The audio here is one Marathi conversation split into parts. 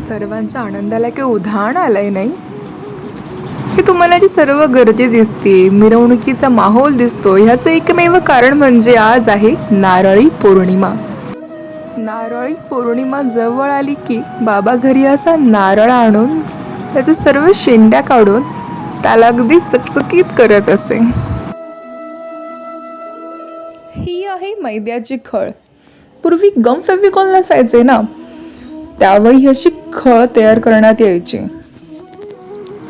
सर्वांच्या आनंदाला काही उधाण आलंय नाही? की तुम्हाला जी सर्व गर्दी दिसते मिरवणुकीचा माहोल दिसतो ह्याचं एकमेव कारण म्हणजे आज आहे नारळी पौर्णिमा. नारळी पौर्णिमा जवळ आली की बाबा घरी असा नारळ आणून त्याच्या सर्व शेंड्या काढून त्याला अगदी चकचकीत करत असे. ही आहे मैद्याची खळ. पूर्वी गम फेविकॉल नसायचे ना त्यावेळी अशी खळ तयार करण्यात यायची.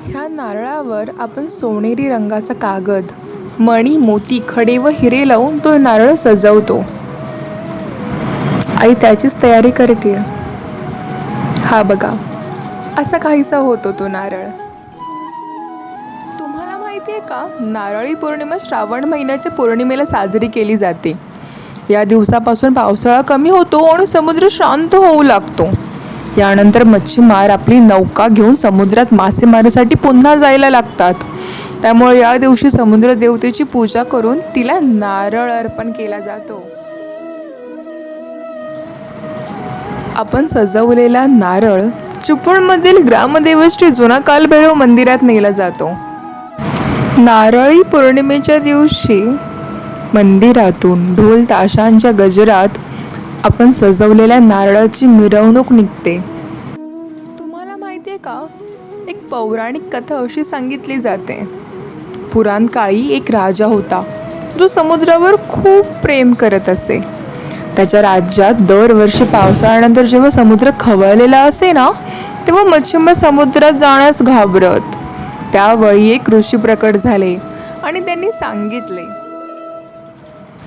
ह्या नारळावर आपण सोनेरी रंगाचा कागद मणी मोती खडे व हिरे लावून तो नारळ सजवतो. आई त्याचीच तयारी करते. हा बघा असा काहीसा होतो तो नारळ. तुम्हाला माहिती आहे का नारळी पौर्णिमा श्रावण महिन्याच्या पौर्णिमेला साजरी केली जाते. या दिवसापासून पावसाळा कमी होतो आणि समुद्र शांत होऊ लागतो. यानंतर मच्छीमार आपली नौका घेऊन समुद्रात मासेमारीसाठी पुन्हा जायला लागतात. त्यामुळे या दिवशी समुद्र देवतेची पूजा करून तिला नारळ अर्पण केला जातो. आपण सजवलेला नारळ चिपळूणमधील ग्रामदेवश्री जुना कालभैरव मंदिरात नेला जातो. नारळी पौर्णिमेच्या दिवशी मंदिरातून ढोल ताशांच्या गजरात आपण सजवलेल्या नारळाची मिरवणूक निघते. तुम्हाला माहिती आहे का? एक पौराणिक कथा अशी सांगितली जाते. पुराण काळी एक राजा होता जो समुद्रावर खूप प्रेम करत असे. त्याच्या राज्यात दरवर्षी पावसाळ्यानंतर जेव्हा समुद्र खवळलेला असे ना तेव्हा मच्छीमार समुद्रात जाण्यास घाबरत. त्यावेळी एक ऋषी प्रकट झाले आणि त्यांनी सांगितले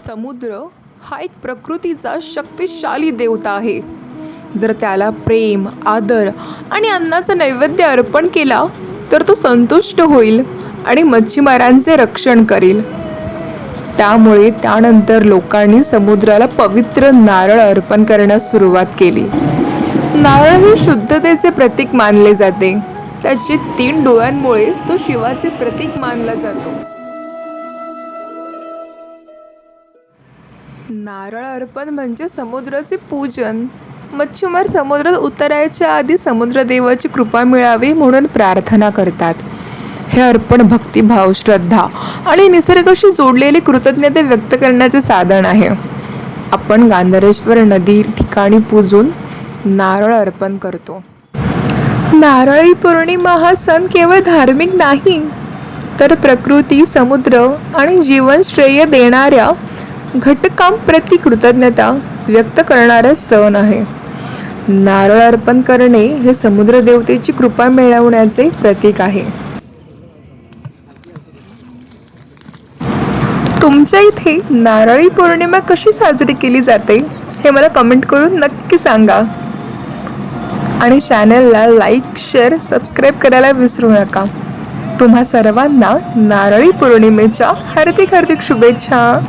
समुद्र हा एक प्रकृतीचा शक्तिशाली देवता आहे. जर त्याला प्रेम आदर आणि अन्नाचं नैवेद्य अर्पण केला तर तो संतुष्ट होईल आणि मच्छीमारांचे रक्षण करेल. त्यामुळे त्यानंतर लोकांनी समुद्राला पवित्र नारळ अर्पण करण्यास सुरुवात केली. नारळ हे शुद्धतेचे प्रतीक मानले जाते. त्याची तीन डोळ्यांमुळे तो शिवाचे प्रतीक मानला जातो. नारळ अर्पण म्हणजे समुद्राचे पूजन. मच्छीमार समुद्रात उतरायच्या आधी समुद्रदेवाची कृपा मिळावी म्हणून प्रार्थना करतात. हे अर्पण भक्तिभाव श्रद्धा आणि निसर्गाशी जोडलेली कृतज्ञता व्यक्त करण्याचे साधन आहे. आपण गांधारेश्वर नदी ठिकाणी पूजून नारळ अर्पण करतो. नारळी पौर्णिमा हा सण केवळ धार्मिक नाही तर प्रकृती समुद्र आणि जीवन श्रेय देणाऱ्या घटकांप्रती कृतज्ञता व्यक्त करणारा सण आहे. नारळ अर्पण करणे हे समुद्र देवतेची कृपा मिळवण्याचे प्रतीक आहे. तुमच्या इथे नारळी पौर्णिमा कशी साजरी केली जाते हे मला कमेंट करून नक्की सांगा. आणि चॅनलला लाईक शेअर सबस्क्राईब करायला विसरू नका. तुम्हा सर्वांना नारळी पौर्णिमेच्या हार्दिक हार्दिक शुभेच्छा.